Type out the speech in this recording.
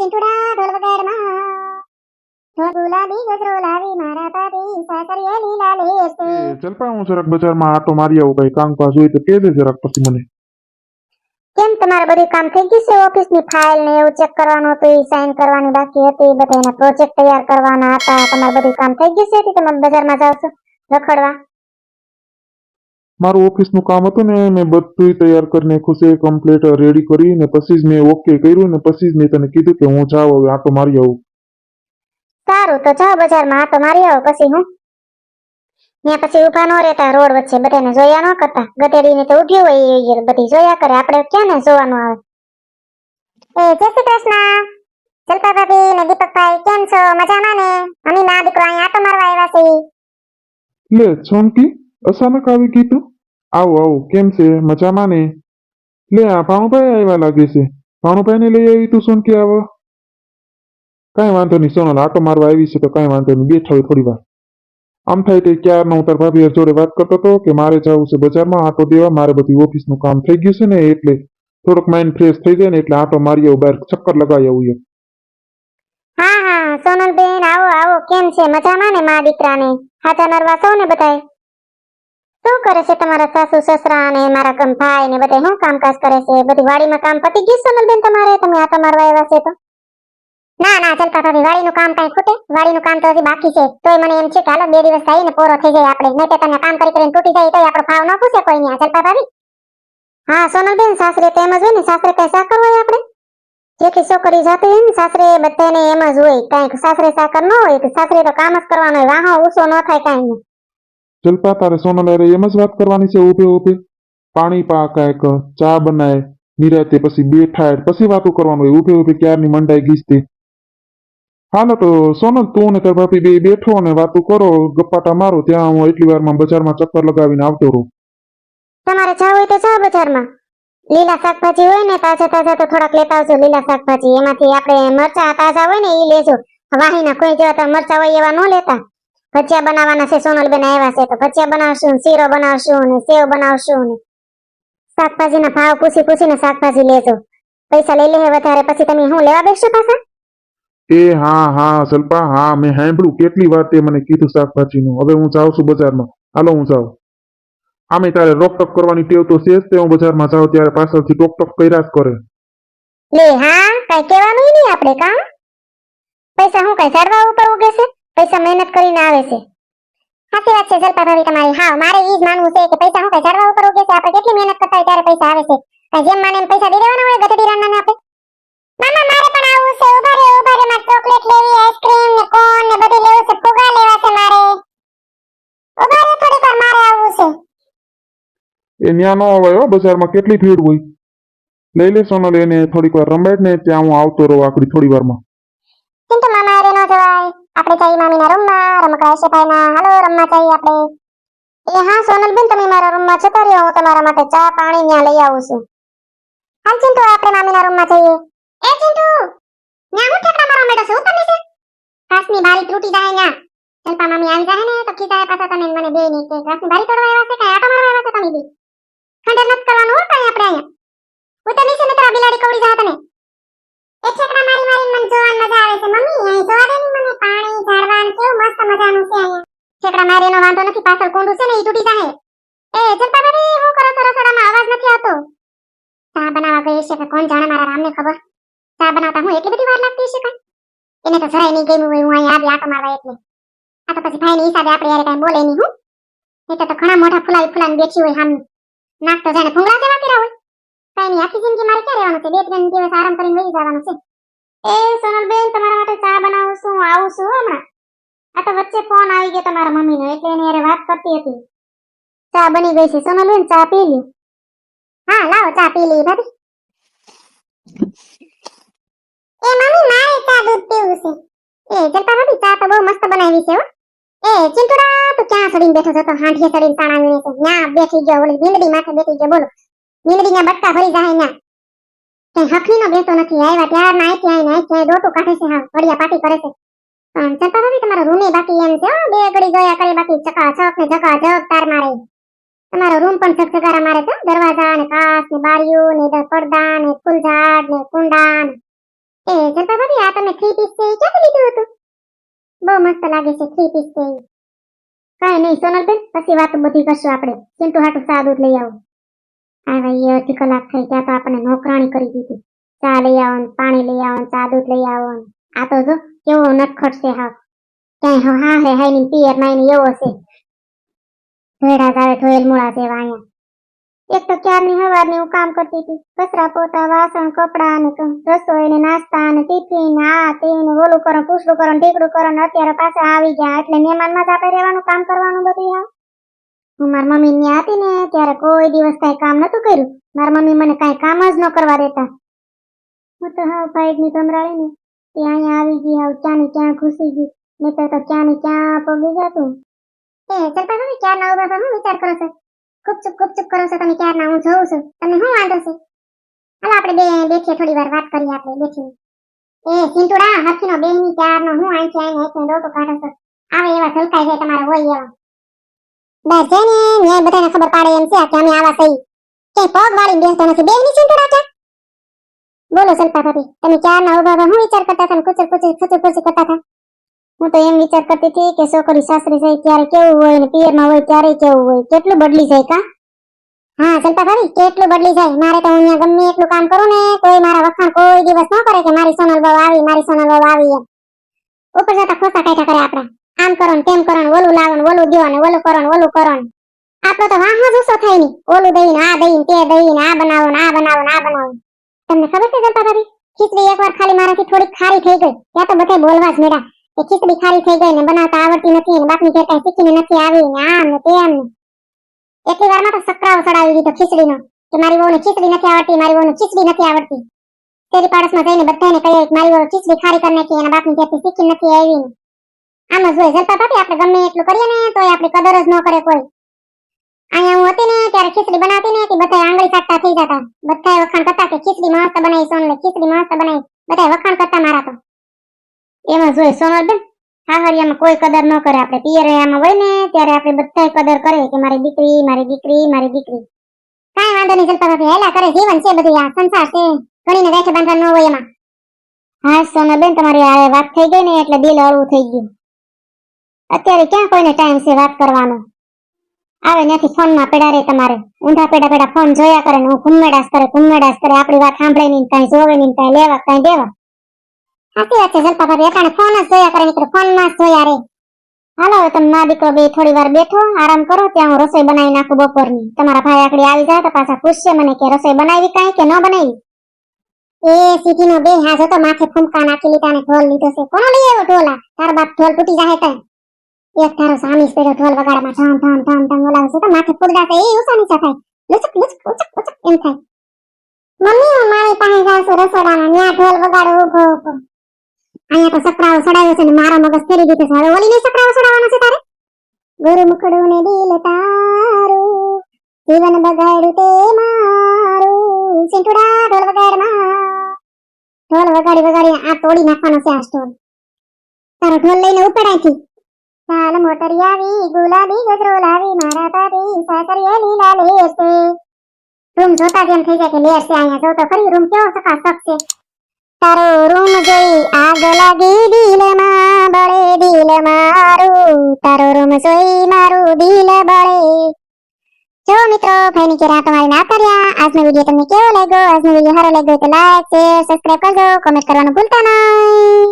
ચિંટુડા ઢોલ વગાડમાં ઢોલ ગુલાબી ગજરો લાવી મારા પાટી સાસરીએ લીલા લેશે એ ચલપા હું જરાક બજારમાં આટો મારી આવું કઈ કામકાજ હોય તો કહેજે જરાક પછી મને કેમ તમારે બધું કામ થઈ ગયું છે ઓફિસની ફાઇલ ને એવું ચેક કરવાનું હતું સાઇન કરવાની બાકી હતી બધા એના પ્રોજેક્ટ તૈયાર કરવાના હતા તમારે બધું કામ થઈ ગયું છે કે તમે બજારમાં જાવ છો રખડવા મારું ઓફિસનું કામ હતું ને મેં બધું તૈયાર કરી ખુશે કમ્પ્લીટ રેડી કરી ને પછી જ મેં ઓકે કર્યું ને પછી જ મેં તને કીધું કે હું જાઉં હવે આટો મારી આવું. સારું તો જાઓ બજારમાં આટો મારી આવો પછી હું. ત્યાં પછી ઊભા ન રહેતા રોડ વચ્ચે બધાને જોયા ન કરતા. ગધેડીને તો ઊભી હોય બધી જોયા કરે આપણે ક્યાં ને જોવાનું આવે? એ જય શ્રી કૃષ્ણ. જલપા ભાભી ને દીપકભાઈ કેમ છો? મજામાં ને? અમે ના દીકરો અહીંયા આટો મારવા આવ્યા છે. લે સોનકી અચાનક આવી ગઈ તું? આવો આવો, કેમ છે? મજામાં ને? લે, આ ભાણુભાઈ આવ્યા લાગે છે. ભાણુભાઈને લઈ આવી તું સોનકી આવો? કાંઈ વાંધો નહીં સોનલ આટો મારવા આવી છે તો કાંઈ વાંધો નહીં, બેઠા હોય થોડી વાર. આમ થાય તે ક્યારનો હું ભાભી જોડે વાત કરતો હતો કે મારે જવું છે બજારમાં, આટો દેવા, મારે બધી ઓફિસનું કામ થઈ ગયું છે ને એટલે થોડોક માઇન્ડ ફ્રેશ થઈ જાય ને એટલે આટો મારી આવું બહાર ચક્કર લગાવી આવું એમ. હા હા, સોનલબેન, આવો આવો, કેમ છે? મજામાં ને મા દીકરાને? હાથા નરવા સૌને બધાય? શું કરે છે તમારા સાસુ, સસરા અને મારા ભાઈ ને બધે શું કામકાજ કરે છે? બધી વાડીમાં કામ પતી ગયું સોનલબેન તમારે? તમે આ તમારવા આવ્યા છે તો? ના ના ચલતા ભાભી વાડીનું કામ કાંઈ ખૂટે. વાડીનું કામ તો હજી બાકી છે. તોય મને એમ છે કે હાલો, બે દિવસ થાય ને પોરો થઈ જાય આપણે. નહીં તને કામ કરી કરીને તૂટી જાય, તોય આપણો ભાવ ન પૂછે કોઈ નહીં ચલતા ભાભી હા, સોનલબેન, સાસરે તો એમ જ હોય ને, સાસરે કઈ સાકર હોય આપણે? જેથી છોકરી જાતે હોય ને સાસરે બધાને એમ જ હોય. કાંઈક સાસરે સાકર ન હોય, તો સાસરે તો કામ જ કરવાનું હોય. વાહો ઊંચો ન થાય કાંઈ. નહીં ચલપા તારે સોનલ હારે એમ જ વાત કરવાની છે. ઊભે ઊભે પાણી પાકાય ક ચા બનાય, નિરાતે પછી બેઠાય પછી વાતો કરવાનું હોય. ઊભે ઊભે ક્યારની મંડાઈ ગીચતી. હાલો તો સોનલ, તું ને તાર બે બેઠો ને વાતો કરો. ગપ્પાટા મારો. ત્યાં હું એટલી વારમાં બજારમાં ચક્કર લગાવીને આવતો રહું. તમારે જાવ હોય તો જાઓ બજારમાં. લીલા શાકભાજી હોય ને, તાજા તાજા તો થોડાક લેતા આવજો લીલા શાકભાજી. એમાંથી આપણે મરચા તાજા હોય ને એ લેજો. વાહીના કોઈ જેવા મરચા હોય એવા ન લેતા. ભજીયા બનાવવાના છે સોનલબેન આવ્યા છે તો ભજીયા બનાવશું શીરો બનાવશું ને સેવ બનાવશું ને શાકભાજીના ભાવ પૂછી પૂછીને શાકભાજી લેજો. પૈસા લઈ લે વધારે પછી તમે હું લેવા બેસશો પાછા? એ હા હા સલ્પા હા મેં સાંભળ્યું કેટલી વાર તે મને કીધું શાકભાજીનું. હવે હું જાઉં છું બજારમાં. હાલો હું જાઉં. આમે તારે રોકટોક કરવાની ટેવ તો છે તે હું બજારમાં જાઉં ત્યારે પાછળથી ટોક કર્યા જ કરે. લે હા કઈ કહેવાનું નહીં આપણે કા? પૈસા હું કઈ ઝાડવા ઉપર ઉગે છે? પૈસા મહેનત કરીને આવે છે. સાચી વાત છે, જલપા ભાભી તમારી. હા, મારે એ જ માનવું છે કે પૈસા હું કઈ ઉપર ઉગે છે? આપણે કેટલી મહેનત કરતા હોય ત્યારે પૈસા આવે છે? જેમ માને પૈસા દઈ દેવાના હોય, ગધેડી રાણાને આપણે? મામા, મારે પણ આવું છે. ઊભા રે ઊભા રે મારે ચોકલેટ લેવી, આઈસ્ક્રીમ ને કોન ને બધું લેવું છે. ફુગા લેવા છે મારે. ઊભા રે થોડીક વાર, મારે આવું છે. એ ન્યા ન હોય બજારમાં કેટલી ભીડ હોય. લઈ લે સોનલ એને થોડીક વાર રમાડ ને, ત્યાં હું આવતો રહું આકડી થોડી વારમાં ચિંટુ મામા અરે ન જવાય આપણે કઈ મામીના રૂમમાં, રમકડા હર્ષભાઈના હાલો, રમવા જઈએ આપણે. એ હા, સોનલબેન, તમે મારા રૂમમાં જતા રહ્યો. હું તમારા માટે ચા પાણી ત્યાં લઈ આવું છું. હાલ ચિંટુ, આપણે મામીના રૂમમાં જઈએ. એ ચિંટુ, ન્યા હું ઠેકડા મારવા માંડ્યો છું? તમને છે? કાચની બારી તૂટી જાય ન્યા. ચંપા મામી આવી જાય ને, તો ખીજાય પાછા તમે મને બે ની કે કાચની બારી તોડવા આવ્યા છે કે આટો મારવા આવ્યા છે તમે બી? ખંડર નત કરવાનું હોય આપણે અહીંયા. હું તો નીચે નતરા બિલાડી કવડી જાય તને. એક ઠેકડા મારી મારી મને મમ્મી, અહીં ની પાણી ઝાડવા ને કેવું મસ્ત મજાનું છે અહીંયા. વાંધો નથી, પાછળ કુંડું છે ને એ તૂટી એ હું કરો રસોડામાં અવાજ નથી આવતો. ચા બનાવવા ગઈ છે કોણ જાણે મારા રામને ખબર? ચા બનાવતા હું એટલી બધી વાર એને તો જરાય નહીં ગમ્યું હોય, હું મારવા એટલે. આ પછી ભાઈની હિસાબે આપણે યાર બોલે નહીં, હું. એ તો ઘણા મોટા ફુલાવી ફુલાવીને બેઠી હોય સામે નાક તો જાણે ફૂંગળા દેવા કર્યા હોય. ચા બનાવું છું આવું છું હમણાં. તો વચ્ચે ફોન આવી ગયો તમારા મમ્મીનો વાત કરતી હતી. ચા બની ગઈ છે. સોનલબેન, ચા પી લ્યો. હા, લાવો, ચા પી લઈએ, ભાભી. એ મમ્મી, મારે ચા દૂધ પીવું છે. એ ચા તો બહુ મસ્ત બનાવી છે એ ચિંટુડા તું ક્યાં સડીને બેઠો છો? તો હાંઠીએ સડીને તાણા છે. ન્યા બેઠી ગયો, ઓલી માથે બેઠી ગયો, બોલો. મીંદડી ના બટકા ભરી જાય ના કે હકની નો બેતો નથી, આવ્યા ત્યાર ના આઈ આઈ આઈ ડોટું કાઢે છે, હા વડિયા પાટી કરે છે. પણ ચંપા ભાભી તમારો રૂમે બાકી એમ છે બે ઘડી જોયા કરે, બાકી ચકા ચક ને જકા જગ તાર મારે. તમારો રૂમ પણ ચકચકારા મારે છે દરવાજા ને કાચ ને બારીઓ ને પડદા ને ફૂલઝાડ ને કુંડા એ ચંપા ભાભી, આ તમે થ્રી પીસ છે ક્યાંથી લીધું હતું? બહુ મસ્ત લાગે છે થ્રી પીસ છે. કાંઈ નહીં, સોનલબેન, પછી વાત બધી કરશું આપણે. ચિંટુ હાટું સાદું લઈ આવો. હા ભાઈ અડધી કલાક થઈ ત્યાં તો આપણને નોકરાણી કરી દીધી. ચા લઈ આવો ને પાણી લઈ આવો ચા દૂધ લઈ આવો આ તો જો, કેવો નટખટ છે હાવ. ક્યાંય હા, હે હાઈ ની પિયર માઈ એવો છે. ધોયડા જ ધોયેલ મૂળા જેવા અહીંયા. એક તો ક્યારની હવારની હું કામ કરતી હતી. કચરા પોતા, વાસણ, કપડા ને રસોઈ ને નાસ્તા ને ટિફિન ને આ તે ને ઓલું કરો પૂછડું કરો ઢીકડું કરો અત્યારે પાછા આવી ગયા. એટલે મહેમાનમાં જ આપણે રહેવાનું, કામ કરવાનું બધું હા હું મારા મમ્મી ને હતી ને ત્યારે કોઈ દિવસ કઈ કામ નતું કર્યું. મારા મમ્મી મને કઈ કામ જ ન કરવા દેતા. હું તો હાવ ભાઈ ની કમરાળી ને તે અહીંયા આવી ગઈ, હાવ ક્યાંની ક્યાં ઘૂસી ગઈ મેં તો ક્યાં ક્યાંની ક્યાં પગી જતું એ ચલપા તમે ક્યાં ના ઊભા હું વિચાર કરો છો? ગુપચુપ ગુપચુપ કરો છો તમે ક્યારના? હું જોઉં છું. તમને શું વાંધો છે? હાલો, આપણે બે બેઠીએ, થોડી વાર વાત કરીએ આપણે બેઠીને એ ચિંટુડા હરખીનો બેનની ક્યારનો હું આંખી આઈને એકને દોટો કાઢો છો. આવે એવા ઝલકાઈ જાય તમારા હોય એવા. જેને ન્યાય બધાને ખબર પાડે એમ છે કે અમે આવા સહી. કે પગ વાળીને બેસતો નથી બેનની ચિંતા રાખ્યા બોલો સલ્પા ભાભી, તમે ક્યાં ના ઊભા હું વિચાર કરતા હતા કુચર કુચર, ખુચર ખુચર કરતા હતા? હું તો એમ વિચાર કરતી હતી કે છોકરી સાસરી જાય ત્યારે કેવું હોય ને પિયરમાં હોય ત્યારે કેવું હોય, કેટલું બદલી જાય કા? હા ચલતા ભાભી, કેટલું બદલી જાય? મારે તો હું અહીંયા ગમે એટલું કામ કરું ને, કોઈ મારા વખાણ કોઈ દિવસ ન કરે કે મારી સોનલ બહુ આવી, મારી સોનલ બહુ આવી એમ. ઉપર જતા ખોસા કાઢ્યા કરે આપણે. આમ કરો ને તેમ કરો ને ઓલું લાવો ને ઓલું દ્યો ને ઓલું કરો ને ઓલું કરો ને આપણો તો વાહ જ થાય નહીં. ઓલું દઈ ને આ દઈ ને તે દઈ ને આ બનાવો ને આ બનાવો ને આ બનાવો તમને ખબર છે ચલતા ભાભી ખીચડી એકવાર ખાલી મારાથી થોડીક ખારી થઈ ગઈ. ત્યાં તો બધા બોલવા જ મેળા કે ખીચડી ખારી થઈ ગઈ ને બનાવતા આવડતી નથી ને બાપની ઘેર કઈ શીખીને નથી આવી ને આમ ને તેમ ને. એટલી વારમાં તો સકરાવો ચડાવી દીધો ખીચડીનો. કે મારી વહુને ખીચડી નથી આવડતી, મારી વહુને ખીચડી નથી આવડતી. તેરી પાડોશમાં જઈને બધાને કહીએ મારી વહુ ખીચડી ખારી કરી નાખી, એના બાપની ઘેરથી શીખી નથી આવી ને. આમ જ હોય જલપા ભાભી આપણે ગમે એટલું કરીએ ને, તોય આપણી કદર જ ન કરે કોઈ. અહીંયા હું હતી ને, ત્યારે ખીચડી બનાવતી ને કે બધા આંગળી સાટતા થઈ જતા. બધા વખાણ કરતા કે ખીચડી મસ્ત બનાવી, સોનલે, ખીચડી મસ્ત બનાવી. બધા વખાણ કરતા મારા તો. એમ જ હોય સોનલ બેન, હાહરિયામાં કોઈ કદર ન કરે. આપણે પિયરિયામાં હોય ને, ત્યારે આપણે બધા કદર કરે કે મારી દીકરી મારી દીકરી મારી દીકરી. કાંઈ વાંધો નહીં ચલતા ભાભી, હેલા કરે જીવન છે બધું આ સંસાર છે. ઘણીને ગાંઠે બાંધવા ન હોય એમાં. હા, સોનલ બેન, તમારી આ વાત થઈ ગઈ ને, એટલે દિલ હળવું થઈ ગયું. અત્યારે ક્યાં કોઈને ટાઈમ છે વાત કરવાનો? આવે ત્યાંથી ફોનમાં પેડા રે તમારે. ઊંધા પેડા પેડા ફોન જોયા કરે ને હું ઘુમ્મેડાસ કરે ઘુમ્મેડાસ કરે. આપણી વાત સાંભળે નહીં કાંઈ જોવે નહીં કાંઈ લેવા, કાંઈ દેવા. સાચી વાત છે, જલપા ભાભી. અટાણે ફોન જ જોયા કરે નીકળે ફોનમાં જ જોયા રે. હાલો તમે મા દીકરો બે થોડી વાર બેઠો, આરામ કરો, ત્યાં હું રસોઈ બનાવી નાખું બપોરની. તમારા ભાઈ આકડી આવી જાય તો પાછા પૂછશે મને કે રસોઈ બનાવી કાંઈ કે ન બનાવી? એ સીધી નો બે, હા તો માથે ફૂમકા નાખી લીધા ને ઢોલ લીધો છે. કોનો લઈ આવ્યો ઢોલા તાર બાપ ઢોલ તૂટી જાય કઈ? એક સામી પેડો ઢોલ વગાડમાં ઠામ ઠામ ઠામ ઠામ બોલાવે છે, તો માથે ફૂડડા છે એ ઉષા નીચા થાય. લચક લચક ઉચક ઉચક એમ થાય. મમ્મી, હું મારી પાસે જાઉં રસોડામાં ન્યા ઢોલ વગાડો, ઊભો ઊભો. અહીંયા તો સકરાવો ચડાવ્યો છે ને, મારો મગજ ફેરી દીધો છે. હવે ઓલી ને સકરાવો સડાવવાનો છે તારે? ગુરુ મુકડું ને દિલ તારું, જીવન બગાડ્યું તે મારું. સિંટુડા ઢોલ વગાડમાં. ઢોલ વગાડી વગાડી આ તોડી નાખવાનો છે આ સ્ટોલ. તારો ઢોલ લઈને ઉપડાયથી ગુલાબી ગજરો લાવી મારા તારી સાકરીએ લીલા લેર રૂમ જોતા જેમ થઈ જાય કે લેર છે અહીંયા જોતો ફરી રૂમ કેવો સકાસક છે. તારો રૂમ જોઈ આગ લાગી, દિલમાં બળે, દિલ મારું. તારો રૂમ જોઈ મારું દિલ બળે. જો મિત્રો ફેની કે રાત તમારી ના કર્યા. આજનો વિડિયો તમને કેવો લાગ્યો? આજનો વિડિયો સારો લાગ્યો તો લાઈક, શેર, સબસ્ક્રાઇબ કરજો. કમેન્ટ કરવાનું ભૂલતા નહીં.